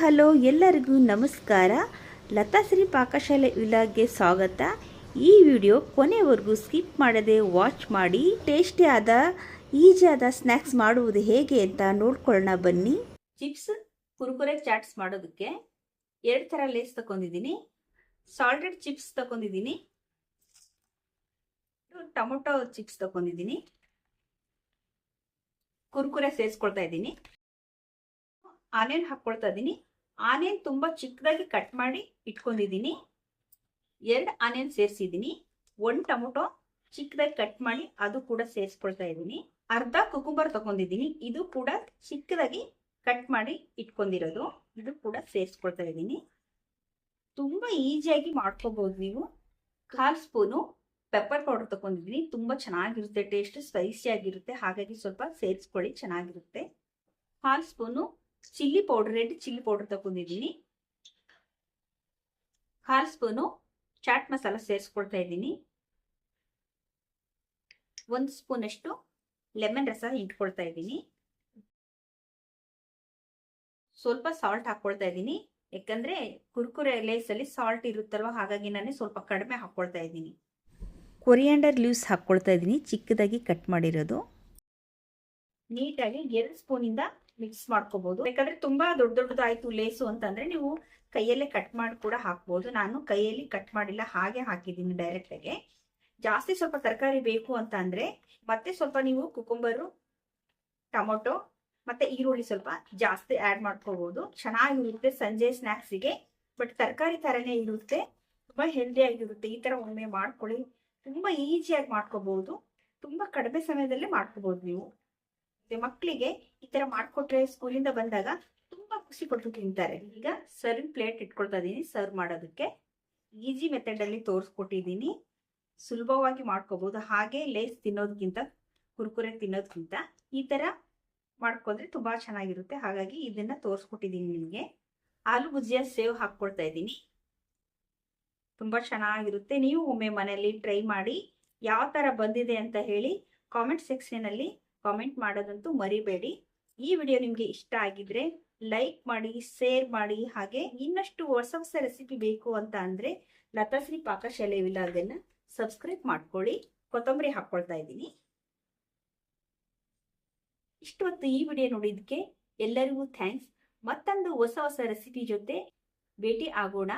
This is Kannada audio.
ಹಲೋ ಎಲ್ಲರಿಗೂ ನಮಸ್ಕಾರ. ಲತಾಶ್ರೀ ಪಾಕಶಾಲೆ ವಿಲಾಗ್ಗೆ ಸ್ವಾಗತ. ಈ ವಿಡಿಯೋ ಕೊನೆವರೆಗೂ ಸ್ಕಿಪ್ ಮಾಡದೆ ವಾಚ್ ಮಾಡಿ ಟೇಸ್ಟಿಯಾದ ಈಜಿಯಾದ ಸ್ನ್ಯಾಕ್ಸ್ ಮಾಡುವುದು ಹೇಗೆ ಅಂತ ನೋಡ್ಕೊಳ್ಳೋಣ ಬನ್ನಿ. ಚಿಪ್ಸ್, ಕುರುಕುರೆ ಚಾಟ್ಸ್ ಮಾಡೋದಕ್ಕೆ ಎರಡು ಥರ ಲೇಸ್ ತಗೊಂಡಿದ್ದೀನಿ ಸಾಲ್ಟೆಡ್ ಚಿಪ್ಸ್ ತಗೊಂಡಿದ್ದೀನಿ ಟೊಮೊಟೊ ಚಿಪ್ಸ್ ತಗೊಂಡಿದ್ದೀನಿ ಕುರುಕುರೆ ಸೇರಿಸ್ಕೊಳ್ತಾ ಇದ್ದೀನಿ. ಆನಿಯನ್ ಹಾಕ್ಕೊಳ್ತಾ ಇದ್ದೀನಿ. ಆನಿಯನ್ ತುಂಬ ಚಿಕ್ಕದಾಗಿ ಕಟ್ ಮಾಡಿ ಇಟ್ಕೊಂಡಿದ್ದೀನಿ. ಎರಡು ಆನಿಯನ್ ಸೇರಿಸಿದ್ದೀನಿ. ಒಂದು ಟೊಮೊಟೊ ಚಿಕ್ಕದಾಗಿ ಕಟ್ ಮಾಡಿ ಅದು ಕೂಡ ಸೇರಿಸ್ಕೊಳ್ತಾ ಇದ್ದೀನಿ. ಅರ್ಧ ಕುಕುಂಬರ್ ತಗೊಂಡಿದ್ದೀನಿ. ಇದು ಕೂಡ ಚಿಕ್ಕದಾಗಿ ಕಟ್ ಮಾಡಿ ಇಟ್ಕೊಂಡಿರೋದು. ಇದು ಕೂಡ ಸೇರಿಸ್ಕೊಳ್ತಾ ಇದ್ದೀನಿ. ತುಂಬ ಈಸಿಯಾಗಿ ಮಾಡ್ಕೋಬಹುದು ನೀವು. ಕಾಲು ಸ್ಪೂನು ಪೆಪ್ಪರ್ ಪೌಡರ್ ತಗೊಂಡಿದ್ದೀನಿ. ತುಂಬ ಚೆನ್ನಾಗಿರುತ್ತೆ. ಟೇಸ್ಟ್ ಸ್ಪೈಸಿ ಆಗಿರುತ್ತೆ. ಹಾಗಾಗಿ ಸ್ವಲ್ಪ ಸೇರಿಸ್ಕೊಳ್ಳಿ. ಚೆನ್ನಾಗಿರುತ್ತೆ. ಕಾಲು spoon chilli powder red chilli powder ತಗೊಂಡಿದ್ದೀನಿ ಕಾಲು ಸ್ಪೂನು ಚಾಟ್ ಮಸಾಲ ಸೇರಿಸ್ಕೊಳ್ತಾ ಇದ್ದೀನಿ. ಒಂದು ಸ್ಪೂನ್ ಅಷ್ಟು ಲೆಮನ್ ರಸ ಇಟ್ಕೊಳ್ತಾ ಇದ್ದೀನಿ. ಸ್ವಲ್ಪ ಸಾಲ್ಟ್ ಹಾಕ್ಕೊಳ್ತಾ ಇದ್ದೀನಿ. ಯಾಕಂದ್ರೆ ಕುರ್ಕುರೆ ಲೇಸಲ್ಲಿ ಸಾಲ್ಟ್ ಇರುತ್ತಲ್ವ? ಹಾಗಾಗಿ ನಾನು ಸ್ವಲ್ಪ ಕಡಿಮೆ ಹಾಕ್ಕೊಳ್ತಾ ಇದ್ದೀನಿ. ಕೊರಿಯಾಂಡರ್ ಲೀವ್ಸ್ ಹಾಕ್ಕೊಳ್ತಾ ಇದ್ದೀನಿ, ಚಿಕ್ಕದಾಗಿ ಕಟ್ ಮಾಡಿರೋದು. ನೀಟಾಗಿ ಎರಡು ಸ್ಪೂನಿಂದ ಮಿಕ್ಸ್ ಮಾಡ್ಕೋಬಹುದು ಯಾಕಂದ್ರೆ ತುಂಬಾ ದೊಡ್ಡ ದೊಡ್ಡದಾಯ್ತು ಲೇಸು ಅಂತಂದ್ರೆ ನೀವು ಕೈಯಲ್ಲೇ ಕಟ್ ಮಾಡಿ ಕೂಡ ಹಾಕ್ಬಹುದು ನಾನು ಕೈಯಲ್ಲಿ ಕಟ್ ಮಾಡಿಲ್ಲ, ಹಾಗೆ ಹಾಕಿದ್ದೀನಿ ಡೈರೆಕ್ಟ್ ಆಗಿ. ಜಾಸ್ತಿ ಸ್ವಲ್ಪ ತರಕಾರಿ ಬೇಕು ಅಂತ ಅಂದ್ರೆ ಮತ್ತೆ ಸ್ವಲ್ಪ ನೀವು ಕುಕುಂಬರು ಟೊಮೊಟೊ ಮತ್ತೆ ಈರುಳ್ಳಿ ಸ್ವಲ್ಪ ಜಾಸ್ತಿ ಆಡ್ ಮಾಡ್ಕೋಬಹುದು ಚೆನ್ನಾಗಿರುತ್ತೆ ಸಂಜೆ ಸ್ನ್ಯಾಕ್ಸಿಗೆ ಬಟ್ ತರಕಾರಿ ತರನೇ ಇರುತ್ತೆ. ತುಂಬಾ ಹೆಲ್ದಿ ಆಗಿರುತ್ತೆ. ಈ ತರ ಒಮ್ಮೆ ಮಾಡ್ಕೊಳ್ಳಿ. ತುಂಬಾ ಈಸಿಯಾಗಿ ಮಾಡ್ಕೋಬಹುದು ತುಂಬಾ ಕಡಿಮೆ ಸಮಯದಲ್ಲೇ ಮಾಡ್ಕೋಬಹುದು ನೀವು. ಮಕ್ಕಳಿಗೆ ಈ ತರ ಮಾಡ್ಕೊಟ್ರೆ ಸ್ಕೂಲಿಂದ ಬಂದಾಗ ತುಂಬಾ ಖುಷಿ ಕೊಟ್ಟು ತಿಂತಾರೆ. ಈಗ ಸರ್ವ್ ಪ್ಲೇಟ್ ಇಟ್ಕೊಳ್ತಾ ಇದೀನಿ ಸರ್ವ್ ಮಾಡೋದಕ್ಕೆ. ಈಜಿ ಮೆಥಡ್ ಅಲ್ಲಿ ತೋರಿಸ್ಕೊಟ್ಟಿದ್ದೀನಿ ಸುಲಭವಾಗಿ ಮಾಡ್ಕೋಬಹುದು ಹಾಗೆ ಲೇಸ್ ತಿನ್ನೋದಕ್ಕಿಂತ ಕುರ್ಕುರೆ ತಿನ್ನೋದಕ್ಕಿಂತ ಈ ತರ ಮಾಡ್ಕೊಂಡ್ರೆ ತುಂಬಾ ಚೆನ್ನಾಗಿರುತ್ತೆ. ಹಾಗಾಗಿ ಇದನ್ನ ತೋರಿಸ್ಕೊಟ್ಟಿದ್ದೀನಿ ನಿಮಗೆ. ಆಲೂ ಭುಜಿಯ ಸೇವ್ ಹಾಕ್ಕೊಳ್ತಾ ಇದ್ದೀನಿ ತುಂಬಾ ಚೆನ್ನಾಗಿರುತ್ತೆ. ನೀವು ಒಮ್ಮೆ ಮನೆಯಲ್ಲಿ ಟ್ರೈ ಮಾಡಿ, ಯಾವ ತರ ಬಂದಿದೆ ಅಂತ ಹೇಳಿ ಕಾಮೆಂಟ್ ಸೆಕ್ಷನ್ ಅಲ್ಲಿ ಕಾಮೆಂಟ್ ಮಾಡೋದಂತೂ ಮರಿಬೇಡಿ. ಈ ವಿಡಿಯೋ ನಿಮಗೆ ಇಷ್ಟ ಆಗಿದ್ರೆ ಲೈಕ್ ಮಾಡಿ ಶೇರ್ ಮಾಡಿ, ಹಾಗೆ ಇನ್ನಷ್ಟು ಹೊಸ ಹೊಸ ರೆಸಿಪಿ ಬೇಕು ಅಂತ ಅಂದ್ರೆ ಲತಾಶ್ರೀ ಪಾಕಶಾಲೆ ವಿಲಾಗನ್ನ ಸಬ್ಸ್ಕ್ರೈಬ್ ಮಾಡ್ಕೊಳ್ಳಿ. ಕೊತ್ತಂಬರಿ ಹಾಕ್ಕೊಳ್ತಾ ಇದ್ದೀನಿ. ಇಷ್ಟು ಹೊತ್ತು ಈ ವಿಡಿಯೋ ನೋಡಿದ್ದಕ್ಕೆ ಎಲ್ಲರಿಗೂ ಥ್ಯಾಂಕ್ಸ್ ಮತ್ತೊಂದು ಹೊಸ ಹೊಸ ರೆಸಿಪಿ ಜೊತೆ ಭೇಟಿ ಆಗೋಣ.